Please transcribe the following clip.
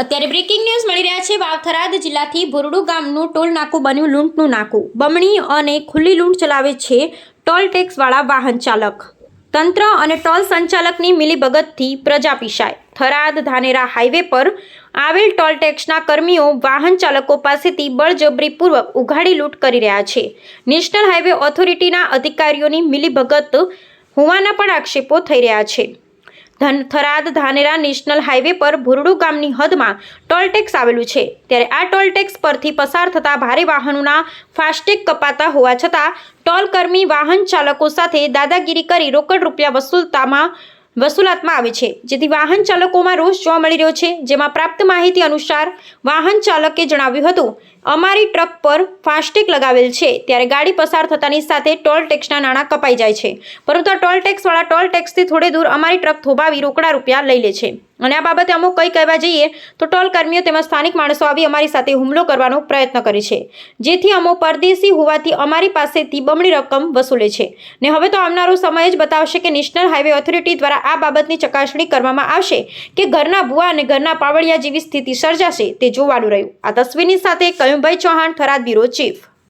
અત્યારે breaking news મળી રહ્યા છે. વાવથરાદ જિલ્લાથી ભોરડુ ગામનું ટોલ નાકું બન્યું, લૂંટનું નાકું. બમણી અને ખુલ્લી લૂંટ ચલાવે છે ટોલ ટેક્સવાળા વાહન ચાલક. તંત્ર અને ટોલ સંચાલકની મિલીભગતથી પ્રજા પીસાય. થરાદ ધાનેરા હાઈવે પર આવેલ ટોલ ટેક્સના કર્મીઓ વાહન ચાલકો પાસેથી બળજબરીપૂર્વક ઉઘાડી લૂંટ કરી રહ્યા છે. નેશનલ હાઈવે ઓથોરિટીના અધિકારીઓની મિલીભગત હોવાના પણ આક્ષેપો થઈ રહ્યા છે. ધન થરાદ ધાનેરા નેશનલ હાઈવે પર ભુરડુ ગામની હદમાં ટોલ ટેક્સ આવેલું છે. ત્યારે આ ટોલ ટેક્સ પરથી પસાર થતા ભારે વાહનોના ફાસ્ટેગ કપાતા હોવા છતાં ટોલ કર્મી વાહન ચાલકો સાથે દાદાગીરી કરી રોકડ રૂપિયા વસૂલતામાં વસૂલાતમાં આવે છે. જેથી વાહન ચાલકોમાં રોષ જોવા મળી રહ્યો છે. જેમાં પ્રાપ્ત માહિતી અનુસાર વાહન ચાલકે જણાવ્યું હતું, અમારી ટ્રક પર ફાસ્ટેગ લગાવેલ છે. ત્યારે ગાડી પસાર થતાની સાથે ટોલ ટેક્સના નાણાં કપાઈ જાય છે. પરંતુ આ ટોલ ટેક્સવાળા ટોલ ટેક્સથી થોડે દૂર અમારી ટ્રક થોભાવી રોકડા રૂપિયા લઈ લે છે. અને આ બાબતે અમુક કંઈ કહેવા જઈએ તો ટોલ કર્મીઓ તેમજ સ્થાનિક માણસો આવી અમારી સાથે હુમલો કરવાનો પ્રયત્ન કરે છે. જેથી અમો પરદેશી હોવાથી અમારી પાસેથી બમણી રકમ વસૂલે છે. ને હવે તો આવનારો સમય જ બતાવશે કે નેશનલ હાઈવે ઓથોરિટી દ્વારા આ બાબતની ચકાસણી કરવામાં આવશે કે ઘરના ભુવા અને ઘરના પાવડિયા જેવી સ્થિતિ સર્જાશે તે જોવાનું રહ્યું. આ તસવીરની સાથે કયુંભાઈ ચૌહાણ, થરાદ બ્યુરો ચીફ.